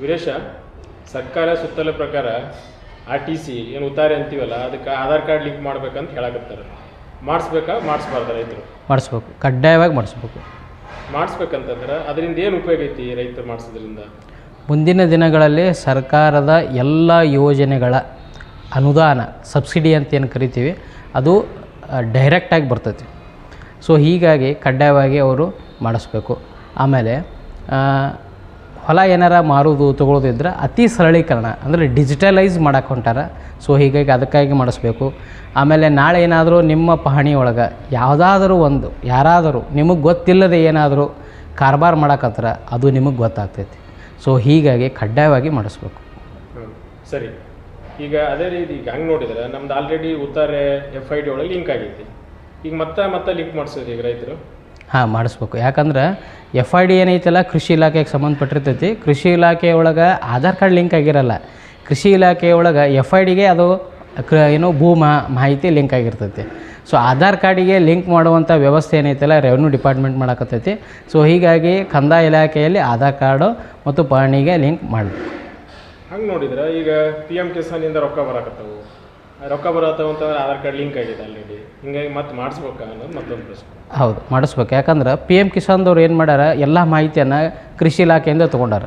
ವೀರೇಶ ಸರ್ಕಾರ ಸುತ್ತಲ ಪ್ರಕಾರ ಆರ್ ಟಿ ಸಿ ಏನು ಉತ್ತಾರೆ ಅಂತೀವಲ್ಲ ಅದಕ್ಕೆ ಆಧಾರ್ ಕಾರ್ಡ್ ಲಿಂಕ್ ಮಾಡ್ಬೇಕಂತ ಹೇಳಕತ್ತಾರೆ. ಮಾಡಿಸ್ಬೇಕಾ ಮಾಡಿಸ್ಬಾರ್ದ ರೈತರು? ಮಾಡಿಸ್ಬೇಕು ಕಡ್ಡಾಯವಾಗಿ ಮಾಡಿಸ್ಬೇಕು. ಮಾಡಿಸ್ಬೇಕಂತಂದ್ರೆ ಅದರಿಂದ ಏನು ಉಪಯೋಗ ಐತಿ ರೈತರು ಮಾಡಿಸೋದ್ರಿಂದ? ಮುಂದಿನ ದಿನಗಳಲ್ಲಿ ಸರ್ಕಾರದ ಎಲ್ಲ ಯೋಜನೆಗಳ ಅನುದಾನ ಸಬ್ಸಿಡಿ ಅಂತ ಏನು ಕರಿತೀವಿ ಅದು ಡೈರೆಕ್ಟಾಗಿ ಬರ್ತೈತಿ. ಸೊ ಹೀಗಾಗಿ ಕಡ್ಡಾಯವಾಗಿ ಅವರು ಮಾಡಿಸ್ಬೇಕು. ಆಮೇಲೆ ಹೊಲ ಏನಾರ ಮಾರೋದು ತೊಗೊಳೋದು ಇದ್ರೆ ಅತಿ ಸರಳೀಕರಣ ಅಂದರೆ ಡಿಜಿಟಲೈಸ್ ಮಾಡಕ್ಕೆ ಹೊಂಟಾರ. ಸೊ ಹೀಗಾಗಿ ಅದಕ್ಕಾಗಿ ಮಾಡಿಸ್ಬೇಕು. ಆಮೇಲೆ ನಾಳೆ ಏನಾದರೂ ನಿಮ್ಮ ಪಹಣಿ ಒಳಗೆ ಯಾವುದಾದ್ರೂ ಒಂದು ಯಾರಾದರೂ ನಿಮಗೆ ಗೊತ್ತಿಲ್ಲದೆ ಏನಾದರೂ ಕಾರ್ಬಾರ್ ಮಾಡಕ್ಕತ್ತಾರ ಅದು ನಿಮಗೆ ಗೊತ್ತಾಗ್ತೈತಿ. ಸೊ ಹೀಗಾಗಿ ಕಡ್ಡಾಯವಾಗಿ ಮಾಡಿಸ್ಬೇಕು. ಸರಿ. ಈಗ ಅದೇ ರೀತಿ ಈಗ ಹಂಗೆ ನೋಡಿದ್ರೆ ನಮ್ದು ಆಲ್ರೆಡಿ ಉತ್ತಾರೆ ಎಫ್ ಐ ಡಿ ಒಳಗೆ ಲಿಂಕ್ ಆಗೈತಿ. ಈಗ ಮತ್ತೆ ಮತ್ತೆ ಲಿಂಕ್ ಮಾಡಿಸೋದು ಈಗ ರೈತರು? ಹಾಂ ಮಾಡಿಸ್ಬೇಕು. ಯಾಕಂದ್ರೆ ಎಫ್ ಐ ಡಿ ಏನೈತಲ್ಲ, ಕೃಷಿ ಇಲಾಖೆಗೆ ಸಂಬಂಧಪಟ್ಟಿರ್ತೈತಿ. ಕೃಷಿ ಇಲಾಖೆ ಒಳಗೆ ಆಧಾರ್ ಕಾರ್ಡ್ ಲಿಂಕ್ ಆಗಿರಲ್ಲ. ಕೃಷಿ ಇಲಾಖೆ ಒಳಗೆ ಎಫ್ ಐ ಡಿಗೆ ಅದು ಕ, ಏನು ಭೂ ಮಾಹಿತಿ ಲಿಂಕ್ ಆಗಿರ್ತೈತಿ. ಸೊ, ಆಧಾರ್ ಕಾರ್ಡಿಗೆ ಲಿಂಕ್ ಮಾಡುವಂಥ ವ್ಯವಸ್ಥೆ ಏನೈತಲ್ಲ, ರೆವೆನ್ಯೂ ಡಿಪಾರ್ಟ್ಮೆಂಟ್ ಮಾಡಕತ್ತೈತಿ. ಸೊ, ಹೀಗಾಗಿ ಕಂದಾಯ ಇಲಾಖೆಯಲ್ಲಿ ಆಧಾರ್ ಕಾರ್ಡು ಮತ್ತು ಪಹಣಿಗೆ ಲಿಂಕ್ ಮಾಡಬೇಕು. ಹಂಗೆ ನೋಡಿದ್ರೆ ಈಗ ಪಿ ಎಂ ಕಿಸಾನಿಂದ ರೊಕ್ಕ ಬರಕತ್ತವು. ರೊಕ್ಕ ಬರತ್ತವ ಅಂತಂದ್ರೆ ಆಧಾರ್ ಕಾರ್ಡ್ ಲಿಂಕ್ ಆಗಿದೆ ಆಲ್ರೆಡಿ ಹಿಂಗಾಗಿ ಮತ್ತೆ ಅನ್ನೋದು ಮತ್ತೊಂದು ಪ್ರಶ್ನೆ. ಹೌದು, ಮಾಡಿಸ್ಬೇಕು. ಯಾಕಂದ್ರೆ ಪಿ ಎಂ ಕಿಸಾನ್ದವ್ರು ಏನು ಮಾಡ್ಯಾರ, ಎಲ್ಲ ಮಾಹಿತಿಯನ್ನು ಕೃಷಿ ಇಲಾಖೆಯಿಂದ ತೊಗೊಂಡಾರ.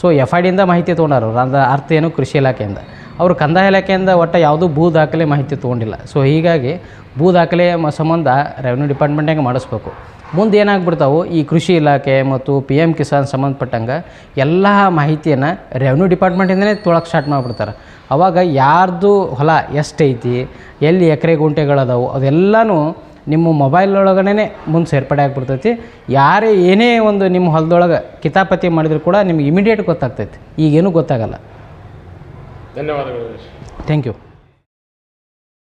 ಸೊ ಎಫ್ ಐ ಡಿಯಿಂದ ಮಾಹಿತಿ ತೊಗೊಂಡಾರ. ಅದ್ರ ಅರ್ಥ ಏನು ಕೃಷಿ ಇಲಾಖೆಯಿಂದ. ಅವರು ಕಂದಾಯ ಇಲಾಖೆಯಿಂದ ಒಟ್ಟು ಯಾವುದೂ ಭೂ ದಾಖಲೆ ಮಾಹಿತಿ ತೊಗೊಂಡಿಲ್ಲ. ಸೊ ಹೀಗಾಗಿ ಭೂ ದಾಖಲೆ ಸಂಬಂಧ ರೆವೆನ್ಯೂ ಡಿಪಾರ್ಟ್ಮೆಂಟಾಗೆ ಮಾಡಿಸ್ಬೇಕು. ಮುಂದೆ ಏನಾಗ್ಬಿಡ್ತಾವೆ, ಈ ಕೃಷಿ ಇಲಾಖೆ ಮತ್ತು ಪಿ ಎಂ ಕಿಸಾನ್ ಸಂಬಂಧಪಟ್ಟಂಗೆ ಎಲ್ಲ ಮಾಹಿತಿಯನ್ನು ರೆವೆನ್ಯೂ ಡಿಪಾರ್ಟ್ಮೆಂಟಿಂದನೇ ತೊಳಕ್ಕೆ ಸ್ಟಾರ್ಟ್ ಮಾಡಿಬಿಡ್ತಾರೆ. ಅವಾಗ ಯಾರ್ದು ಹೊಲ ಎಷ್ಟೈತಿ ಎಲ್ಲಿ ಎಕರೆ ಗುಂಟೆಗಳದಾವು ಅದೆಲ್ಲನೂ ನಿಮ್ಮ ಮೊಬೈಲ್ ಒಳಗಡೆ ಮುಂದೆ ಸೇರ್ಪಡೆ ಆಗಿಬಿಡ್ತೈತಿ. ಯಾರೇ ಏನೇ ಒಂದು ನಿಮ್ಮ ಹೊಲದೊಳಗೆ ಕಿತಾಪತಿ ಮಾಡಿದರೂ ಕೂಡ ನಿಮ್ಗೆ ಇಮಿಡಿಯೇಟ್ ಗೊತ್ತಾಗ್ತೈತಿ. ಈಗೇನು ಗೊತ್ತಾಗಲ್ಲ. ಧನ್ಯವಾದಗಳು ಥ್ಯಾಂಕ್ ಯು